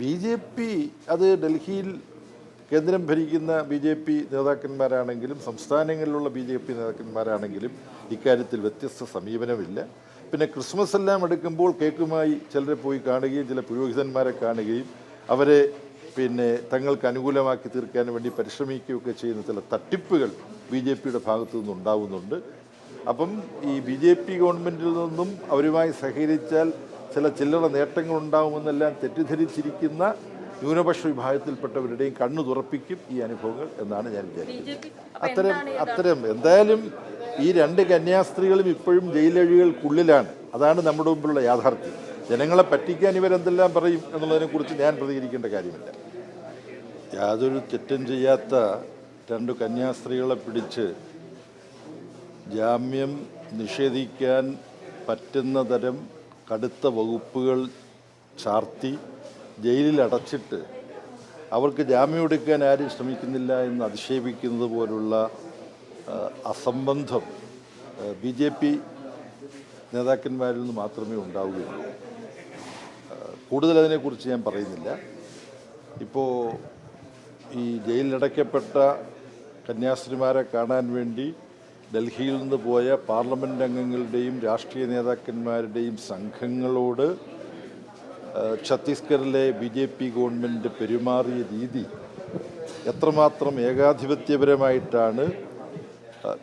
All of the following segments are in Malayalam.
ബി ജെ പി അത് ഡൽഹിയിൽ കേന്ദ്രം ഭരിക്കുന്ന ബി ജെ പി നേതാക്കന്മാരാണെങ്കിലും സംസ്ഥാനങ്ങളിലുള്ള ബി ജെ പി നേതാക്കന്മാരാണെങ്കിലും ഇക്കാര്യത്തിൽ വ്യത്യസ്ത സമീപനമില്ല. പിന്നെ ക്രിസ്മസ് എല്ലാം എടുക്കുമ്പോൾ കേക്കുമായി ചിലരെ പോയി കാണുകയും ചില പുരോഹിതന്മാരെ കാണുകയും അവരെ പിന്നെ തങ്ങൾക്ക് അനുകൂലമാക്കി തീർക്കാൻ വേണ്ടി പരിശ്രമിക്കുകയൊക്കെ ചെയ്യുന്ന ചില തട്ടിപ്പുകൾ ബി ജെ പിയുടെ ഭാഗത്തു നിന്നുണ്ടാവുന്നുണ്ട് അപ്പം ഈ ബി ജെ പി ഗവൺമെന്റിൽ നിന്നും അവരുമായി സഹകരിച്ചാൽ ചില ചില്ലറ നേട്ടങ്ങൾ ഉണ്ടാകുമെന്നെല്ലാം തെറ്റിദ്ധരിച്ചിരിക്കുന്ന ന്യൂനപക്ഷ വിഭാഗത്തിൽപ്പെട്ടവരുടെയും കണ്ണു തുറപ്പിക്കും ഈ അനുഭവങ്ങൾ എന്നാണ് ഞാൻ വിചാരിക്കുന്നത്. അത്തരം അത്തരം എന്തായാലും ഈ രണ്ട് കന്യാസ്ത്രീകളും ഇപ്പോഴും ജയിലഴികൾക്കുള്ളിലാണ്. അതാണ് നമ്മുടെ മുമ്പിലുള്ള യാഥാർത്ഥ്യം. ജനങ്ങളെ പറ്റിക്കാൻ ഇവരെന്തെല്ലാം പറയും എന്നുള്ളതിനെക്കുറിച്ച് ഞാൻ പ്രതികരിക്കേണ്ട കാര്യമില്ല. യാതൊരു തെറ്റും ചെയ്യാത്ത രണ്ട് കന്യാസ്ത്രീകളെ പിടിച്ച് ജാമ്യം നിഷേധിക്കാൻ പറ്റുന്ന തരം കടുത്ത വകുപ്പുകൾ ചാർത്തി ജയിലിൽ അടച്ചിട്ട് അവർക്ക് ജാമ്യം എടുക്കാൻ ആരും ശ്രമിക്കുന്നില്ല എന്ന് അധിക്ഷേപിക്കുന്നത് പോലുള്ള അസംബന്ധം ബി ജെ പി നേതാക്കന്മാരിൽ നിന്ന് മാത്രമേ ഉണ്ടാവുകയുള്ളൂ. കൂടുതൽ അതിനെക്കുറിച്ച് ഞാൻ പറയുന്നില്ല. ഇപ്പോൾ ഈ ജയിലിലടയ്ക്കപ്പെട്ട കന്യാസ്ത്രീമാരെ കാണാൻ വേണ്ടി ഡൽഹിയിൽ നിന്ന് പോയ പാർലമെന്റ് അംഗങ്ങളുടെയും രാഷ്ട്രീയ നേതാക്കന്മാരുടെയും സംഘങ്ങളോട് ഛത്തീസ്ഗഡിലെ ബി ജെ പി ഗവൺമെന്റ് പെരുമാറിയ രീതി എത്രമാത്രം ഏകാധിപത്യപരമായിട്ടാണ്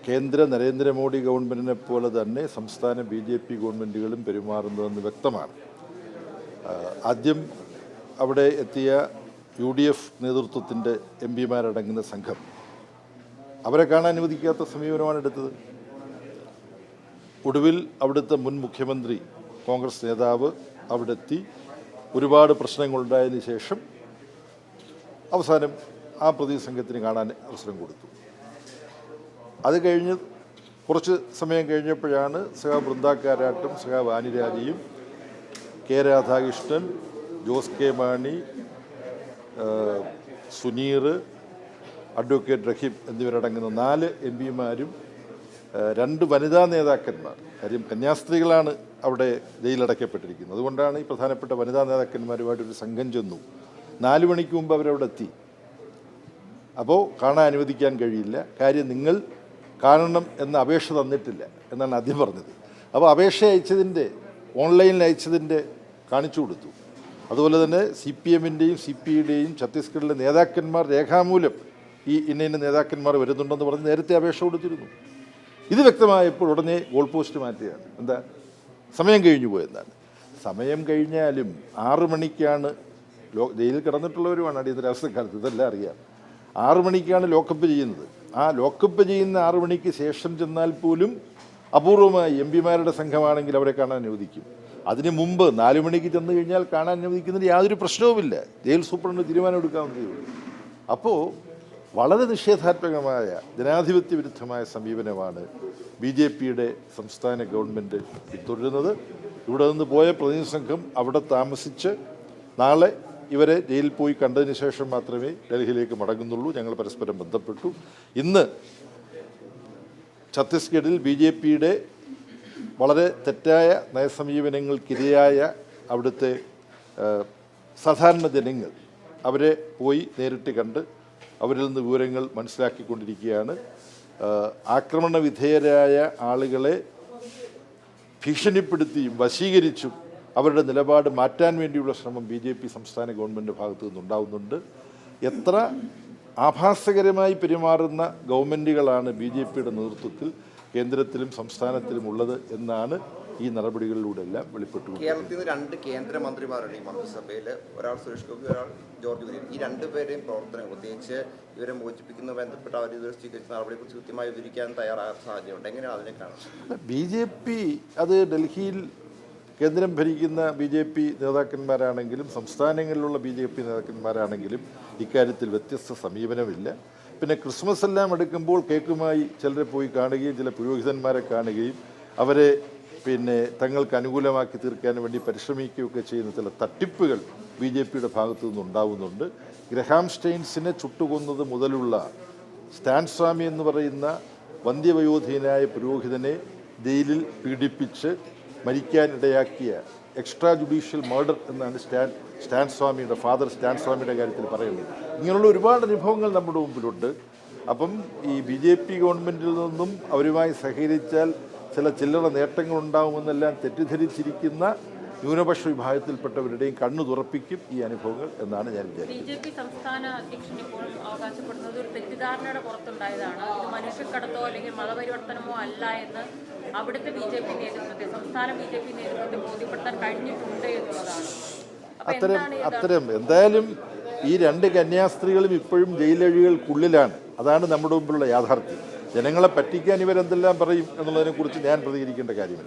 കേന്ദ്ര നരേന്ദ്രമോദി ഗവൺമെന്റിനെ പോലെ തന്നെ സംസ്ഥാന ബി ജെ പി ഗവൺമെന്റുകളും പെരുമാറുന്നതെന്ന് വ്യക്തമാണ്. ആദ്യം അവിടെ എത്തിയ യു ഡി എഫ് നേതൃത്വത്തിന്റെ എം പിമാരടങ്ങുന്ന സംഘം. അവരെ കാണാൻ അനുവദിക്കാത്ത സമീപനമാണ് എടുത്തത്. ഒടുവിൽ അവിടുത്തെ മുൻ മുഖ്യമന്ത്രി കോൺഗ്രസ് നേതാവ് അവിടെ എത്തി ഒരുപാട് പ്രശ്നങ്ങളുണ്ടായതിനു ശേഷം അവസാനം ആ പ്രതിസംഘത്തിന് കാണാൻ അവസരം കൊടുത്തു. അത് കഴിഞ്ഞ് കുറച്ച് സമയം കഴിഞ്ഞപ്പോഴാണ് സഹ ബൃന്ദാക്കാരാട്ടും സഹ വാനിരാജയും K Radhakrishnan Jose K Mani Suneer advocate Rahim എന്നിവരടങ്ങുന്ന നാല് എം പിമാരും രണ്ട് വനിതാ നേതാക്കന്മാർ. കാര്യം കന്യാസ്ത്രീകളാണ് അവിടെ ജയിലടയ്ക്കപ്പെട്ടിരിക്കുന്നത്. അതുകൊണ്ടാണ് ഈ പ്രധാനപ്പെട്ട വനിതാ നേതാക്കന്മാരുമായിട്ട് ഒരു സംഘം ചെന്നു. നാല് മണിക്ക് മുമ്പ് അവരവിടെ എത്തി. അപ്പോൾ കാണാൻ അനുവദിക്കാൻ കഴിയില്ല. കാര്യം നിങ്ങൾ കാണണം എന്ന അപേക്ഷ തന്നിട്ടില്ല എന്നാണ് ആദ്യം പറഞ്ഞത്. അപ്പോൾ അപേക്ഷ അയച്ചതിന്റെ ഓൺലൈനിൽ അയച്ചതിന്റെ കാണിച്ചു കൊടുത്തു. അതുപോലെ തന്നെ സി പി എമ്മിന്റെയും സി പി ഐയുടെയും ഛത്തീസ്ഗഡിലെ നേതാക്കന്മാർ രേഖാമൂലം ഈ ഇന്ന ഇന്ന നേതാക്കന്മാർ വരുന്നുണ്ടെന്ന് പറഞ്ഞ് നേരത്തെ അപേക്ഷ കൊടുത്തിരുന്നു. ഇത് വ്യക്തമായപ്പോൾ ഉടനെ ഗോൾ പോസ്റ്റ് മാറ്റുകയാണ്. എന്താ? സമയം കഴിഞ്ഞു പോയെന്നാണ്. സമയം കഴിഞ്ഞാലും ആറ് മണിക്കാണ് ലോ ജയിലിൽ കിടന്നിട്ടുള്ളവരുമാണ് അടിയന്തരാവസ്ഥക്കാലത്ത് ഇതെല്ലാം അറിയാം. ആറു മണിക്കാണ് ലോക്കപ്പ് ചെയ്യുന്നത്. ആ ലോക്കപ്പ് ചെയ്യുന്ന ആറു മണിക്ക് ശേഷം ചെന്നാൽ പോലും അപൂർവമായി എം പിമാരുടെ സംഘമാണെങ്കിൽ അവരെ കാണാൻ അനുവദിക്കും. അതിന് മുമ്പ് നാലു മണിക്ക് ചെന്ന് കഴിഞ്ഞാൽ കാണാൻ അനുവദിക്കുന്നതിന് യാതൊരു പ്രശ്നവുമില്ല. ജയിൽ സൂപ്രണ്ട് തീരുമാനം എടുക്കാവുന്നതേ ഉള്ളൂ. അപ്പോൾ വളരെ നിഷേധാത്മകമായ ജനാധിപത്യ വിരുദ്ധമായ സമീപനമാണ് ബി ജെ പിയുടെ സംസ്ഥാന ഗവൺമെന്റ് പിന്തുടരുന്നത്. ഇവിടെ നിന്ന് പോയ പ്രതിനിധി സംഘം അവിടെ താമസിച്ച് നാളെ ഇവരെ ജയിലിൽ പോയി കണ്ടതിന് ശേഷം മാത്രമേ ഡൽഹിയിലേക്ക് മടങ്ങുന്നുള്ളൂ. ഞങ്ങൾ പരസ്പരം ബന്ധപ്പെട്ടു. ഇന്ന് ഛത്തീസ്ഗഡിൽ ബി ജെ പിയുടെ വളരെ തെറ്റായ നയസമീപനങ്ങൾക്കിരയായ അവിടുത്തെ സാധാരണ ജനങ്ങൾ അവരെ പോയി നേരിട്ട് കണ്ട് അവരിൽ നിന്ന് വിവരങ്ങൾ മനസ്സിലാക്കിക്കൊണ്ടിരിക്കുകയാണ്. ആക്രമണ വിധേയരായ ആളുകളെ ഭീഷണിപ്പെടുത്തിയും വശീകരിച്ചും അവരുടെ നിലപാട് മാറ്റാൻ വേണ്ടിയുള്ള ശ്രമം ബി ജെ പി സംസ്ഥാന ഗവൺമെന്റ് ഭാഗത്തു നിന്നുണ്ടാവുന്നുണ്ട്. എത്ര ആഭാസകരമായി പെരുമാറുന്ന ഗവൺമെന്റുകളാണ് ബി ജെ പിയുടെ നേതൃത്വത്തിൽ കേന്ദ്രത്തിലും സംസ്ഥാനത്തിലും ഉള്ളത് എന്നാണ് ഈ നടപടികളിലൂടെ എല്ലാം വെളിപ്പെട്ടുകൊണ്ട് കേരളത്തിൽ നിന്ന് രണ്ട് കേന്ദ്രമന്ത്രിമാരുണ്ട് ഈ മന്ത്രിസഭയിൽ ഒരാൾ സുരേഷ് ഗോപി ഒരാൾ ജോർജ് കുര്യൻ. ഈ രണ്ടുപേരെയും പ്രവർത്തനങ്ങൾ പ്രത്യേകിച്ച് ഇവരെ മോചിപ്പിക്കുന്ന ബന്ധപ്പെട്ട അവർ ഇതുവരെ സ്വീകരിച്ച നടപടിയെക്കുറിച്ച് കൃത്യമായി വിവരിക്കാൻ തയ്യാറാകാൻ സാധ്യതയുണ്ട് എങ്ങനെയാണ് അതിനെ കാണുന്നത് ബി ജെ പി അത് ഡൽഹിയിൽ കേന്ദ്രം ഭരിക്കുന്ന ബി ജെ പി നേതാക്കന്മാരാണെങ്കിലും സംസ്ഥാനങ്ങളിലുള്ള ബി ജെ പി നേതാക്കന്മാരാണെങ്കിലും ഇക്കാര്യത്തിൽ വ്യത്യസ്ത സമീപനമില്ല. പിന്നെ ക്രിസ്മസ് എല്ലാം എടുക്കുമ്പോൾ കേക്കുമായി ചിലരെ പോയി കാണുകയും ചില പുരോഹിതന്മാരെ കാണുകയും അവരെ പിന്നെ തങ്ങൾക്ക് അനുകൂലമാക്കി തീർക്കാൻ വേണ്ടി പരിശ്രമിക്കുകയൊക്കെ ചെയ്യുന്ന ചില തട്ടിപ്പുകൾ ബി ജെ പിയുടെ ഭാഗത്തു നിന്നുണ്ടാവുന്നുണ്ട് ഗ്രഹാം സ്റ്റെയിൻസിനെ ചുട്ടുകൊന്നത് മുതലുള്ള സ്റ്റാൻ സ്വാമി എന്ന് പറയുന്ന വന്ധ്യവയോധീനായ പുരോഹിതനെ ജയിലിൽ പീഡിപ്പിച്ച് മരിക്കാനിടയാക്കിയ എക്സ്ട്രാ ജുഡീഷ്യൽ മർഡർ എന്നാണ് സ്റ്റാൻ സ്റ്റാൻ സ്വാമിയുടെ ഫാദർ സ്റ്റാൻ സ്വാമിയുടെ കാര്യത്തിൽ പറയുന്നത്. ഇങ്ങനെയുള്ള ഒരുപാട് അനുഭവങ്ങൾ നമ്മുടെ മുമ്പിലുണ്ട്. അപ്പം ഈ ബി ജെ പി ഗവൺമെന്റിൽ നിന്നും അവരുമായി സഹകരിച്ചാൽ ചില ചില്ലറ നേട്ടങ്ങൾ ഉണ്ടാകുമെന്നെല്ലാം തെറ്റിദ്ധരിച്ചിരിക്കുന്ന ന്യൂനപക്ഷ വിഭാഗത്തിൽപ്പെട്ടവരുടെയും കണ്ണു തുറപ്പിക്കും ഈ അനുഭവങ്ങൾ എന്നാണ് ഞാൻ വിചാരിക്കുന്നത്. അവിടുത്തെ ബി ജെ പി നേതൃത്വത്തെ സംസ്ഥാന ബി ജെ പി നേതൃത്വത്തെ ബോധ്യപ്പെടുത്താൻ കഴിഞ്ഞിട്ടുണ്ട് എന്നുള്ളതാണ്. അത്തരം അത്തരം എന്തായാലും ഈ രണ്ട് കന്യാസ്ത്രീകളും ഇപ്പോഴും ജയിലഴികൾക്കുള്ളിലാണ്. അതാണ് നമ്മുടെ മുമ്പിലുള്ള യാഥാർത്ഥ്യം. ജനങ്ങളെ പറ്റിക്കാൻ ഇവരെന്തെല്ലാം പറയും എന്നുള്ളതിനെക്കുറിച്ച് ഞാൻ പ്രതികരിക്കേണ്ട കാര്യമില്ല.